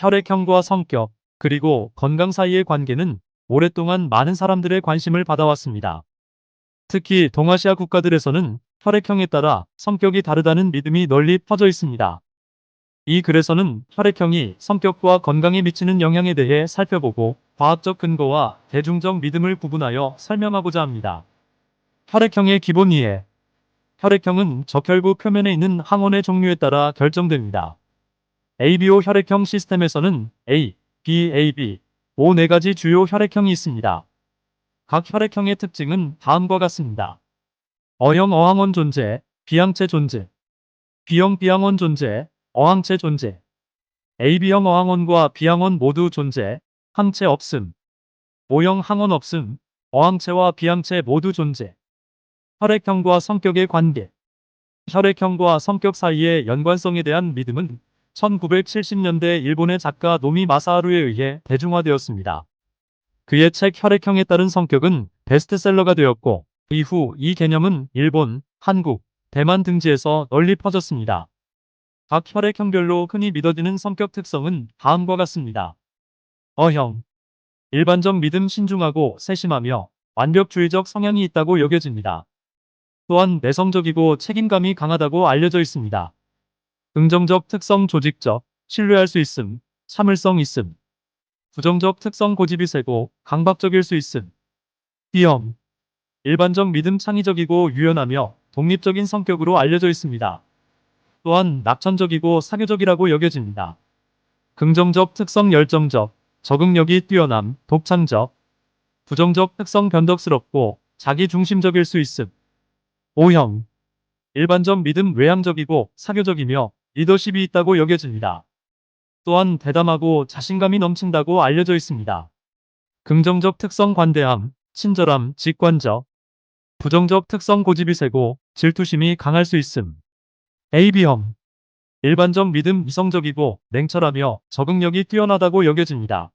혈액형과 성격, 그리고 건강 사이의 관계는 오랫동안 많은 사람들의 관심을 받아왔습니다. 특히 동아시아 국가들에서는 혈액형에 따라 성격이 다르다는 믿음이 널리 퍼져 있습니다. 이 글에서는 혈액형이 성격과 건강에 미치는 영향에 대해 살펴보고 과학적 근거와 대중적 믿음을 구분하여 설명하고자 합니다. 혈액형의 기본 이해 혈액형은 적혈구 표면에 있는 항원의 종류에 따라 결정됩니다. ABO 혈액형 시스템에서는 A, B, AB, O 네 가지 주요 혈액형이 있습니다. 각 혈액형의 특징은 다음과 같습니다. O형 어항원 존재, B항체 존재, B형 B항원 존재, 어항체 존재, AB형 어항원과 B항원 모두 존재, 항체 없음, O형 항원 없음, 어항체와 B항체 모두 존재. 혈액형과 성격의 관계 혈액형과 성격 사이의 연관성에 대한 믿음은 1970년대 일본의 작가 노미 마사하루에 의해 대중화되었습니다. 그의 책 혈액형에 따른 성격은 베스트셀러가 되었고 이후 이 개념은 일본, 한국, 대만 등지에서 널리 퍼졌습니다. 각 혈액형별로 흔히 믿어지는 성격 특성은 다음과 같습니다. 어형 일반적 믿음 신중하고 세심하며 완벽주의적 성향이 있다고 여겨집니다. 또한 내성적이고 책임감이 강하다고 알려져 있습니다. 긍정적 특성 조직적, 신뢰할 수 있음, 참을성 있음. 부정적 특성 고집이 세고 강박적일 수 있음. B형 일반적 믿음 창의적이고 유연하며 독립적인 성격으로 알려져 있습니다. 또한 낙천적이고 사교적이라고 여겨집니다. 긍정적 특성 열정적, 적응력이 뛰어남, 독창적. 부정적 특성 변덕스럽고 자기중심적일 수 있음. O형 일반적 믿음 외향적이고 사교적이며 리더십이 있다고 여겨집니다. 또한 대담하고 자신감이 넘친다고 알려져 있습니다. 긍정적 특성 관대함, 친절함, 직관적. 부정적 특성 고집이 세고 질투심이 강할 수 있음. AB형 일반적 믿음 이성적이고 냉철하며 적응력이 뛰어나다고 여겨집니다.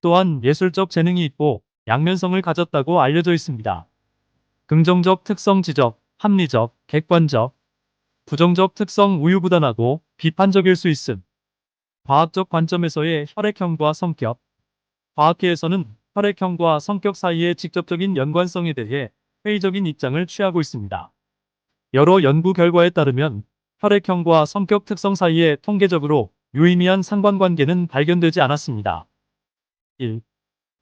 또한 예술적 재능이 있고 양면성을 가졌다고 알려져 있습니다. 긍정적 특성 지적, 합리적, 객관적, 부정적 특성 우유부단하고 비판적일 수 있음. 과학적 관점에서의 혈액형과 성격 과학계에서는 혈액형과 성격 사이의 직접적인 연관성에 대해 회의적인 입장을 취하고 있습니다. 여러 연구 결과에 따르면 혈액형과 성격 특성 사이에 통계적으로 유의미한 상관관계는 발견되지 않았습니다. 1.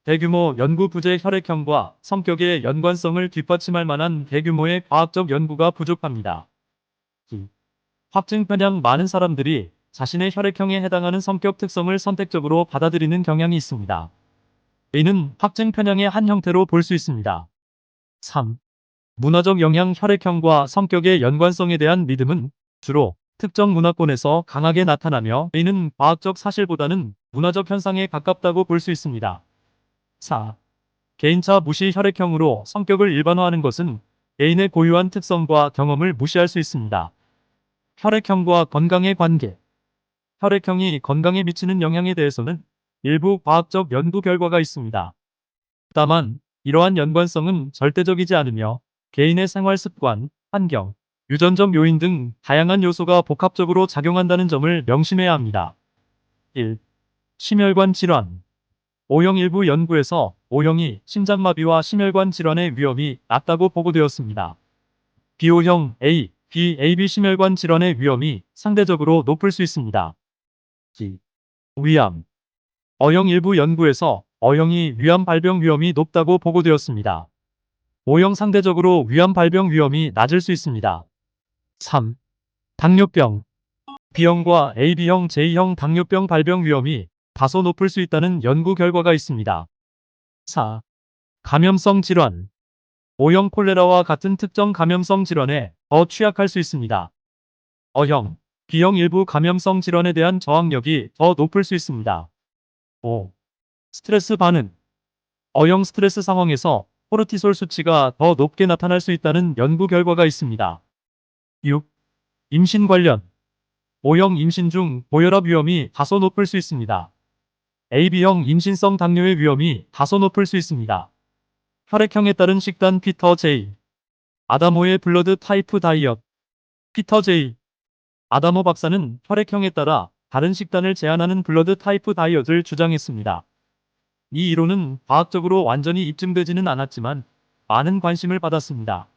대규모 연구 부재 혈액형과 성격의 연관성을 뒷받침할 만한 대규모의 과학적 연구가 부족합니다. 2. 확증 편향 많은 사람들이 자신의 혈액형에 해당하는 성격 특성을 선택적으로 받아들이는 경향이 있습니다. 이는 확증 편향의 한 형태로 볼 수 있습니다. 3. 문화적 영향 혈액형과 성격의 연관성에 대한 믿음은 주로 특정 문화권에서 강하게 나타나며 이는 과학적 사실보다는 문화적 현상에 가깝다고 볼 수 있습니다. 4. 개인차 무시 혈액형으로 성격을 일반화하는 것은 개인의 고유한 특성과 경험을 무시할 수 있습니다. 혈액형과 건강의 관계 혈액형이 건강에 미치는 영향에 대해서는 일부 과학적 연구 결과가 있습니다. 다만 이러한 연관성은 절대적이지 않으며 개인의 생활 습관, 환경, 유전적 요인 등 다양한 요소가 복합적으로 작용한다는 점을 명심해야 합니다. 1. 심혈관 질환 O형 일부 연구에서 O형이 심장마비와 심혈관 질환의 위험이 낮다고 보고되었습니다. B오형 A, B, AB 심혈관 질환의 위험이 상대적으로 높을 수 있습니다. G. 위암 O형 일부 연구에서 O형이 위암 발병 위험이 높다고 보고되었습니다. O형 상대적으로 위암 발병 위험이 낮을 수 있습니다. 3. 당뇨병 B형과 AB형, J형 당뇨병 발병 위험이 다소 높을 수 있다는 연구 결과가 있습니다. 4. 감염성 질환 O형 콜레라와 같은 특정 감염성 질환에 더 취약할 수 있습니다. O형, B형 일부 감염성 질환에 대한 저항력이 더 높을 수 있습니다. 5. 스트레스 반응 O형 스트레스 상황에서 코르티솔 수치가 더 높게 나타날 수 있다는 연구 결과가 있습니다. 6. 임신 관련 O형 임신 중 고혈압 위험이 다소 높을 수 있습니다. AB형 임신성 당뇨의 위험이 다소 높을 수 있습니다. 혈액형에 따른 식단 피터 J. 아다모의 블러드 타이프 다이엇 피터 J. 아다모 박사는 혈액형에 따라 다른 식단을 제한하는 블러드 타이프 다이어트를 주장했습니다. 이 이론은 과학적으로 완전히 입증되지는 않았지만 많은 관심을 받았습니다.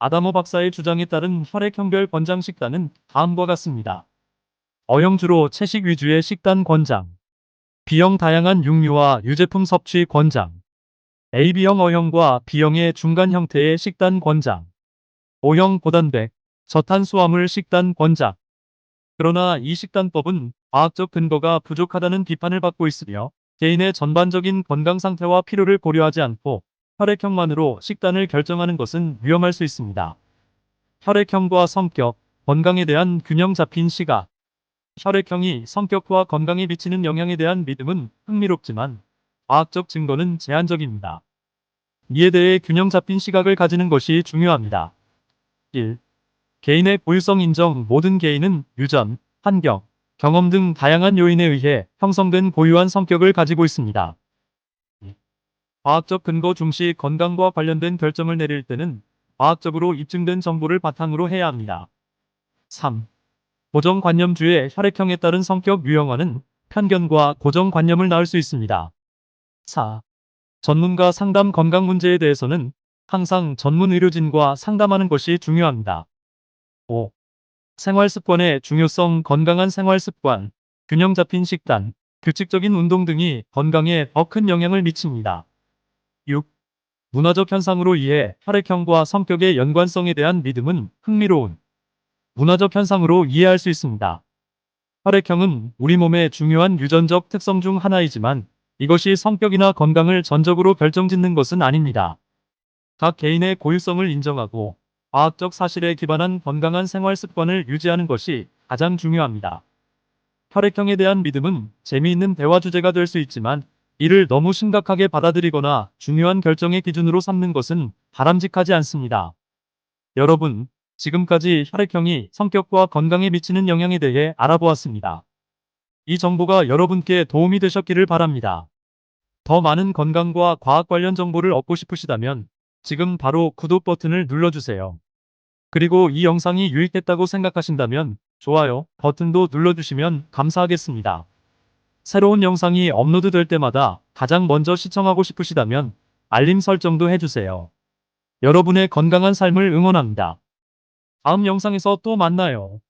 아다모 박사의 주장에 따른 혈액형별 권장 식단은 다음과 같습니다. 어형 주로 채식 위주의 식단 권장. B형 다양한 육류와 유제품 섭취 권장. AB형 어형과 B형의 중간 형태의 식단 권장. O형 고단백, 저탄수화물 식단 권장. 그러나 이 식단법은 과학적 근거가 부족하다는 비판을 받고 있으며 개인의 전반적인 건강 상태와 필요를 고려하지 않고 혈액형만으로 식단을 결정하는 것은 위험할 수 있습니다. 혈액형과 성격, 건강에 대한 균형 잡힌 시각. 혈액형이 성격과 건강에 미치는 영향에 대한 믿음은 흥미롭지만 과학적 증거는 제한적입니다. 이에 대해 균형 잡힌 시각을 가지는 것이 중요합니다. 1. 개인의 고유성 인정 모든 개인은 유전, 환경, 경험 등 다양한 요인에 의해 형성된 고유한 성격을 가지고 있습니다. 과학적 근거 중시 건강과 관련된 결정을 내릴 때는 과학적으로 입증된 정보를 바탕으로 해야 합니다. 3. 고정관념주의 혈액형에 따른 성격 유형화는 편견과 고정관념을 낳을 수 있습니다. 4. 전문가 상담 건강 문제에 대해서는 항상 전문 의료진과 상담하는 것이 중요합니다. 5. 생활 습관의 중요성 건강한 생활 습관, 균형 잡힌 식단, 규칙적인 운동 등이 건강에 더 큰 영향을 미칩니다. 6. 문화적 현상으로 이해 혈액형과 성격의 연관성에 대한 믿음은 흥미로운 문화적 현상으로 이해할 수 있습니다. 혈액형은 우리 몸의 중요한 유전적 특성 중 하나이지만 이것이 성격이나 건강을 전적으로 결정짓는 것은 아닙니다. 각 개인의 고유성을 인정하고 과학적 사실에 기반한 건강한 생활 습관을 유지하는 것이 가장 중요합니다. 혈액형에 대한 믿음은 재미있는 대화 주제가 될 수 있지만 이를 너무 심각하게 받아들이거나 중요한 결정의 기준으로 삼는 것은 바람직하지 않습니다. 여러분, 지금까지 혈액형이 성격과 건강에 미치는 영향에 대해 알아보았습니다. 이 정보가 여러분께 도움이 되셨기를 바랍니다. 더 많은 건강과 과학 관련 정보를 얻고 싶으시다면 지금 바로 구독 버튼을 눌러주세요. 그리고 이 영상이 유익했다고 생각하신다면 좋아요 버튼도 눌러주시면 감사하겠습니다. 새로운 영상이 업로드 될 때마다 가장 먼저 시청하고 싶으시다면 알림 설정도 해주세요. 여러분의 건강한 삶을 응원합니다. 다음 영상에서 또 만나요.